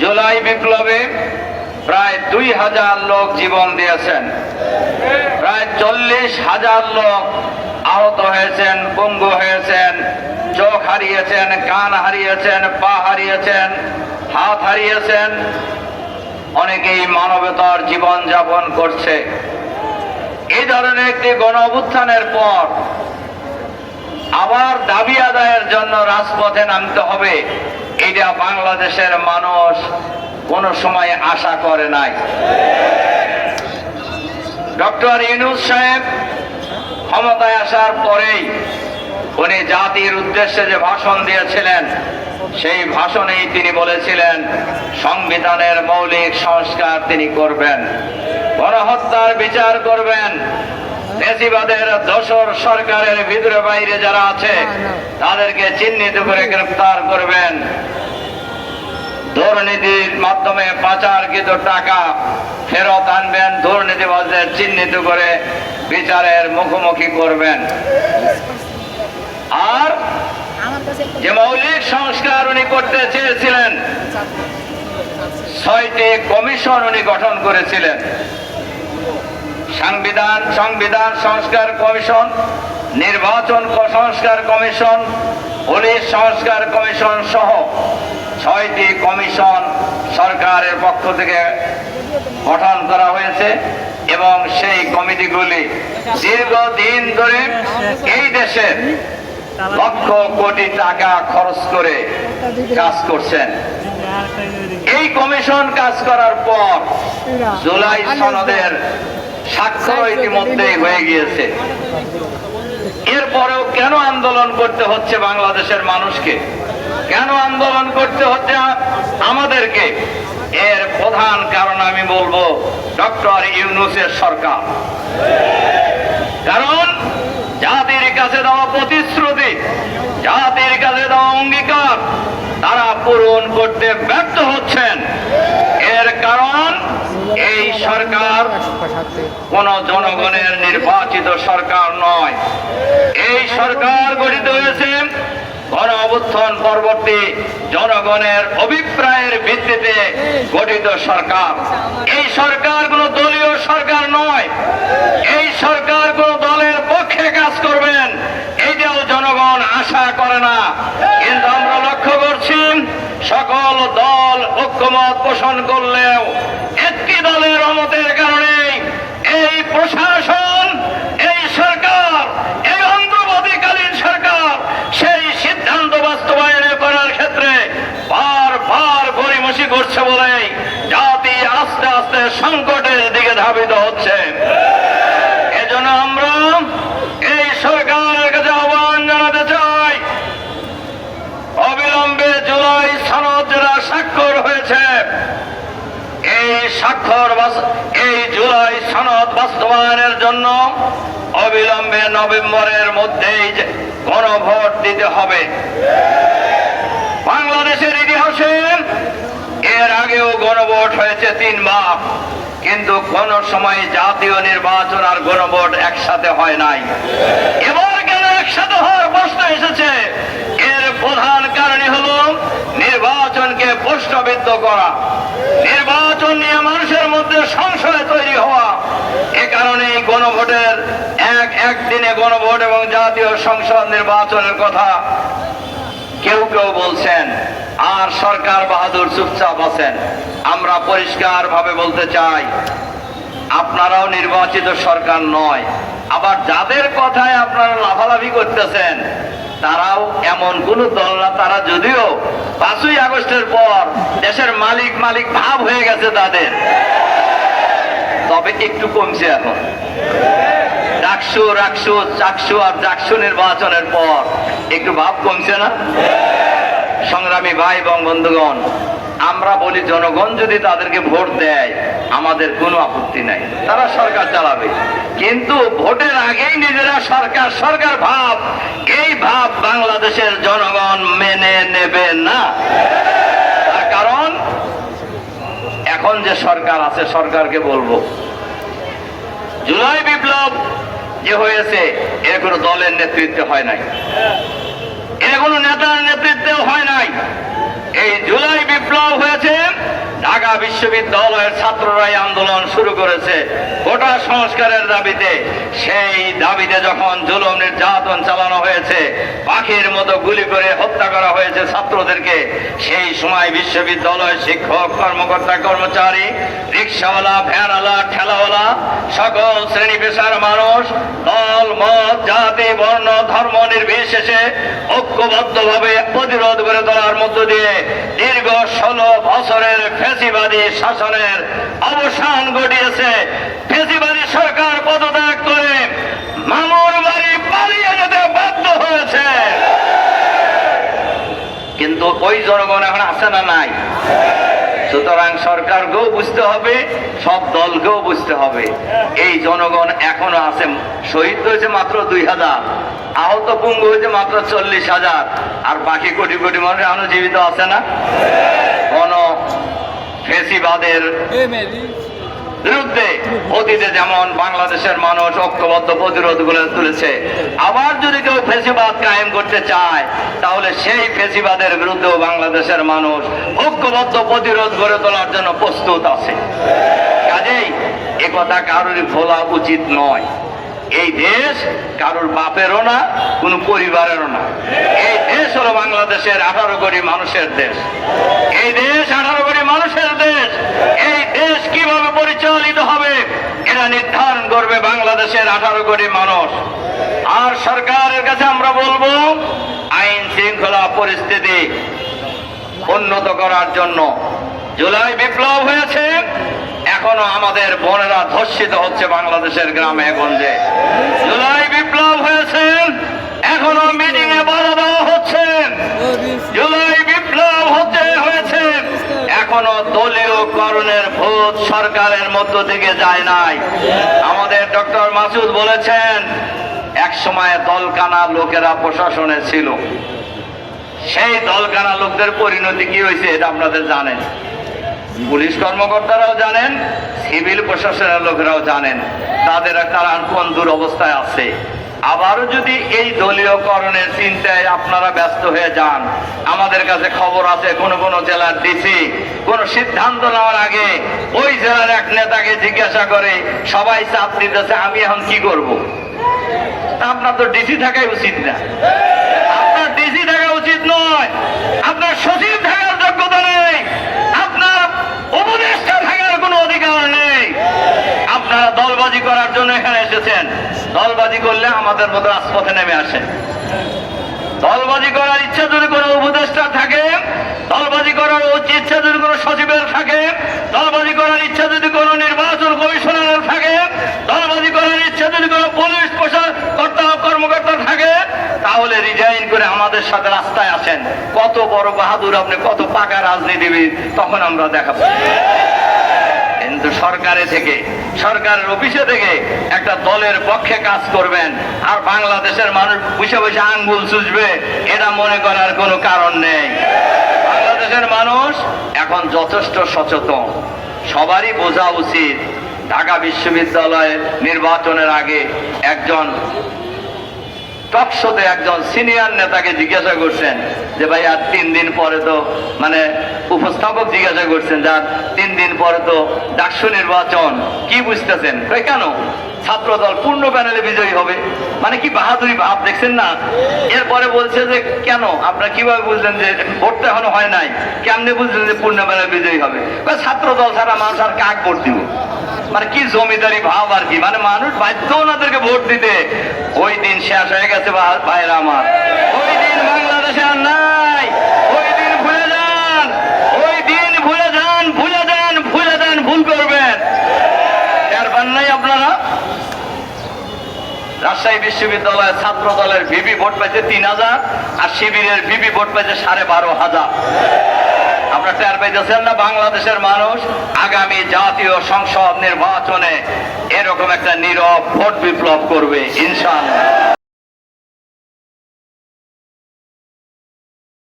জুলাই বিপ্লবে প্রায় দুই হাজার লোক জীবন দিয়েছেন। প্রায় চল্লিশ হাজার লোক আহত হয়েছেন, পঙ্গু হয়েছেন, চোখ হারিয়েছেন, কান হারিয়েছেন, পা হারিয়েছেন, হাত হারিয়েছেন। অনেকেই মানবতার জীবন যাপন করছে। এই ধরনের একটি গণ পর আবার দাবি আদায়ের জন্য রাজপথে নামতে হবে। এটা বাংলাদেশের মানুষ কোনো সময় আশা করে নাই। ডক্টর ইনুস সাহেব ক্ষমতায় আসার পরেই উনি জাতির উদ্দেশ্যে যে ভাষণ দিয়েছিলেন, সেই ভাষণেই তিনি বলেছিলেন, সংবিধানের মৌলিক সংস্কার তিনি করবেন, গণহত্যার বিচার করবেন ফেসিবাদের দোসর সরকারের ভিতরে বাইরে যারা আছে, তাদেরকে চিহ্নিত করে গ্রেফতার করবেন দুর্নীতির মাধ্যমে পাচারকৃত টাকা ফেরত আনবেন, দুর্নীতিবাজদের চিহ্নিত করে বিচারের মুখোমুখি করবেন। আর যে মৌলিক সংস্কার উনি করতে চেয়েছিলেন, ছয়টি কমিশন উনি গঠন করেছিলেন। সংবিধান সংবিধান সংস্কার কমিশন, নির্বাচন সংস্কার কমিশন, পুলিশ সংস্কার কমিশন সহ ছয়টি কমিশন সরকারের পক্ষ থেকে গঠন করা হয়েছে এবং সেই কমিটিগুলি দীর্ঘদিন ধরে এই দেশের লক্ষ কোটি টাকা খরচ করে কাজ করছেন। এই কমিশন কাজ করার পর জুলাই সনদের স্বাক্ষর ইতিমধ্যেই হয়ে গিয়েছে। এরপরেও কেন আন্দোলন করতে হচ্ছে বাংলাদেশের মানুষকে? কেন আন্দোলন করতে হচ্ছে আমাদেরকে? এর প্রধান কারণ আমি বলব ডক্টর ইউনুসের সরকার। কারণ জাতির কাছে দেওয়া প্রতিশ্রুতি, জাতির কাছে দেওয়া অঙ্গীকার, তারা পূরণ করতে ব্যর্থ হচ্ছেন। এর কারণ এই সরকার কোন জনগণের নির্বাচিত সরকার নয়। এই সরকার গঠিত হয়েছে অভ্যুত্থান পরবর্তী জনগণের অভিপ্রায়ের ভিত্তিতে গঠিত সরকার। এই সরকার কোন দলীয় সরকার নয়। এই সরকার কোন দলের পক্ষে কাজ করবেন। এইটাও জনগণ আশা করে না। কিন্তু আমরা লক্ষ্য করছি, সকল দল ঐক্যমত পোষণ করলেও একটি দলের অমতের কারণে এই প্রশাসন এই সরকার এই অন্তর্বর্তীকালীন সরকার সেই সিদ্ধান্ত বাস্তবায়নে করার ক্ষেত্রে বারবার গড়িমসি করছে বলে জাতি আস্তে সংকটের দিকে ধাবিত হচ্ছে এজন্য আমরা এই সরকারের কাছে আহ্বান জানাতে চাই। অবিলম্বে জুলাই সনদ যেটা স্বাক্ষর হয়েছে, এই স্বাক্ষর এই জুলাই সনদ বাস্তবায়নের জন্য অবিলম্বে নভেম্বরের মধ্যেই গণভোট দিতে হবে। বাংলাদেশের ইতিহাসে এর আগেও গণভোট হয়েছে তিনবার কিন্তু কোন সময় জাতীয় নির্বাচন আর গণভোট একসাথে হয় নাই। এবার কেন একসাথে হওয়ার প্রশ্ন এসেছে? এর প্রধান কারণই হলো নির্বাচনকে প্রশ্নবিদ্ধ করা। নির্বাচন নিয়ে মানুষের মধ্যে সংশয় তৈরি হওয়া। এ কারণে গণভোটের এক একদিনে গণভোট এবং জাতীয় সংসদ নির্বাচনের কথা কেউ কেউ বলছেন। আর সরকার বাহাদুর চুপচাপ আছেন। আমরা পরিষ্কার ভাবে বলতে চাই, আপনারাও নির্বাচিত সরকার নয়। আবার যাদের কথায় আপনারা লাভালাভি করতেছেন, তারাও এমন কোন দল না, তারা যদিও পাঁচই আগস্টের পর দেশের মালিক মালিক ভাব হয়ে গেছে তাদের। তবে একটু কমছে এখন। ডাকসু, রাকসু, চাকসু আর জাকসু নির্বাচনের পর একটু ভাব কমছে না? সংগ্রামী ভাই এবং বন্ধুগণ, আমরা বলি জনগণ যদি তাদেরকে ভোট দেয়, আমাদের কোনো আপত্তি নাই। তারা সরকার চালাবে। কিন্তু ভোটের আগেই নিজেরা সরকার সরকার ভাব, এই ভাব বাংলাদেশের জনগণ মেনে নেবে না। তার কারণ, এখন যে সরকার আছে, সরকারকে বলব, জুলাই বিপ্লব যে হয়েছে, এর কোনো দলের নেতৃত্বে হয় নাই। কোনো নেতার নেতৃত্বে হয় নাই। এই জুলাই বিপ্লব হয়েছে বিশ্ববিদ্যালয়ের ছাত্ররাই আন্দোলন শুরু করেছে। কোটা সংস্কারের দাবিতে সেই দাবিতে যখন জুলুম নির্যাতন চালানো হয়েছে, পাখির মতো গুলি করে হত্যা করা হয়েছে ছাত্রদেরকে, সেই সময় বিশ্ববিদ্যালয়ের শিক্ষক, কর্মকর্তা, কর্মচারী, রিক্সাওয়ালা, ভ্যানওয়ালা, ঠেলাওয়ালা, সকল শ্রেণি পেশার মানুষ, দল, মত, জাতি, বর্ণ, ধর্ম নির্বিশেষে ঐক্যবদ্ধভাবে প্রতিরোধ করে তোলার মধ্য দিয়ে দীর্ঘ ষোলো বছরের ফেসিবাদী শাসনের অবসান ঘটিয়েছে। ফেসিবাদী সরকার পদত্যাগ করে মামুর বাড়ি পালিয়ে যেতে বাধ্য হয়েছে। কিন্তু ওই জনগণ এখন আছে না নাই? সুতরাং সরকারকেও বুঝতে হবে, সব দলকেও বুঝতে হবে। এই জনগণ এখনও আছে, শহীদ হয়েছে মাত্র দুই হাজার, আহত পুঙ্গ হয়েছে মাত্র চল্লিশ হাজার, আর বাকি কোটি কোটি মানুষ এখনও জীবিত আছে না? কোন ফেসিবাদের বিরুদ্ধে অতীতে যেমন বাংলাদেশের মানুষ ঐক্যবদ্ধ প্রতিরোধগুলো তুলেছে, আবার যদি কেউ ফেসিবাদ কায়েম করতে চায়, তাহলে সেই ফেসিবাদের বিরুদ্ধেও বাংলাদেশের মানুষ ঐক্যবদ্ধ প্রতিরোধ গড়ে তোলার জন্য প্রস্তুত আছে। কাজেই একথা কারোরই ভোলা উচিত নয়। এই দেশ কারোর বাপেরও না, কোনো পরিবারেরও না। এই দেশ হলো বাংলাদেশের আঠারো কোটি মানুষের দেশ। এই দেশ আঠারো কোটি মানুষের দেশ। এই দেশ কীভাবে পরিচালিত হবে, এটা নির্ধারণ করবে বাংলাদেশের আঠারো কোটি মানুষ। আর সরকারের কাছে আমরা বলব, আইন শৃঙ্খলা পরিস্থিতি উন্নত করার জন্য। জুলাই বিপ্লব হয়েছে এখনও আমাদের বোনেরা ধর্ষিত হচ্ছে বাংলাদেশের গ্রামে গঞ্জে। জুলাই বিপ্লব হয়েছে, এখনও মিটিং এ বাধা দেওয়া হচ্ছে। জুলাই বিপ্লব হতে হয়েছে, এখনও দলীয় করণের ভোট সরকারের মধ্য থেকে যায় নাই। আমাদের ডক্টর মাসুদ বলেছেন, এক সময় দলকানা লোকেরা প্রশাসনে ছিল। সেই দলকানা লোকদের পরিণতি কি হয়েছে, এটা আপনাদের জানেন। পুলিশ কর্মকর্তারাও জানেন, সিভিল প্রশাসনের লোকেরাও জানেন, তাদের তারা কোন দুরবস্থায় আছে। আবারও যদি এই দলীয়করণের চিন্তায় আপনারা ব্যস্ত হয়ে যান, আমাদের কাছে খবর আছে কোন কোন জেলার ডিসি কোন সিদ্ধান্ত নেওয়ার আগে ওই জেলার এক নেতাকে জিজ্ঞাসা করে, সবাই চাপ দিতেছে, আমি এখন কি করব? আপনার তো ডিসি থাকাই উচিত না। আপনার ডিসি থাকা উচিত নয়। আপনার সচিব থাকার যোগ্যতা নেই আপনার উপদেষ্টা থাকার কোনো অধিকার নেই আপনারা দলবাজি করার জন্য এখানে এসেছেন। দলবাজি করলে আমাদের মতো রাজপথে নেমে আসে। দলবাজি করার ইচ্ছা যদি কোনো উপদেষ্টা থাকে, দলবাজি করার ইচ্ছা যদি কোনো সচিবের থাকে, দলবাজি করার ইচ্ছা যদি কোনো নির্বাচন কমিশনারের থাকে, দলবাজি করার ইচ্ছা যদি কোনো পুলিশ প্রশাসন কর্তা কর্মকর্তা থাকে, তাহলে রিজাইন করে আমাদের সাথে রাস্তায় আসেন। কত বড় বাহাদুর আপনি, কত পাকা রাজনীতিবিদ, তখন আমরা দেখাবো। কিন্তু সরকারে থেকে সরকারের অফিসে থেকে একটা দলের পক্ষে কাজ করবেন, আর বাংলাদেশের মানুষ বসে বসে আঙ্গুল চুষবে, এটা মনে করার কোনো কারণ নেই। বাংলাদেশের মানুষ এখন যথেষ্ট সচেতন। সবারই বোঝা উচিত, ঢাকা বিশ্ববিদ্যালয়ের নির্বাচনের আগে একজন টকশোতে একজন সিনিয়র নেতাকে জিজ্ঞাসা করছেন যে, ভাই, আর তিন দিন পরে তো মানে উপস্থাপক জিজ্ঞাসা করছেন যে, আর তিন দিন পরে তো ডাকসু নির্বাচন, কি বুঝতেছেন? কেন? ছাত্র দল পূর্ণ প্যানেলে বিজয়ী হবে। মানে কি বাহাদুরি ভাব, দেখছেন না? এরপরে বলছে যে, কেন? আপনারা কীভাবে বুঝলেন যে ভোট এখনও হয় নাই? কেমনে বুঝলেন যে পূর্ণ প্যানেলে বিজয়ী হবে? ছাত্র দল ছাড়া মানুষ আর কাক ভোট দিব? মানে কি জমিদারি ভাব আর কি? মানে মানুষ বাধ্য ওনাদেরকে ভোট দিতে। ওই দিন শেষ হয়ে গেছে ভাইরা আমার। ওই দিন বাংলাদেশে আর নাই ওই দিন ভুলে যান ওই দিন ভুলে যান ভুলে যান ভুলে যান ভুল করবেন এর পান নাই আপনারা রাজশাহী বিশ্ববিদ্যালয়ের ছাত্র দলের ভিবি ভোট পাইছে তিন হাজার, আর শিবিরের ভিবি ভোট পাইছে সাড়ে বারো হাজার। আপনারা টের পাইতেছেন না, বাংলাদেশের মানুষ আগামী জাতীয় সংসদ নির্বাচনে এরকম একটা নীরব ভোট বিপ্লব করবে, ইনশাআল্লাহ।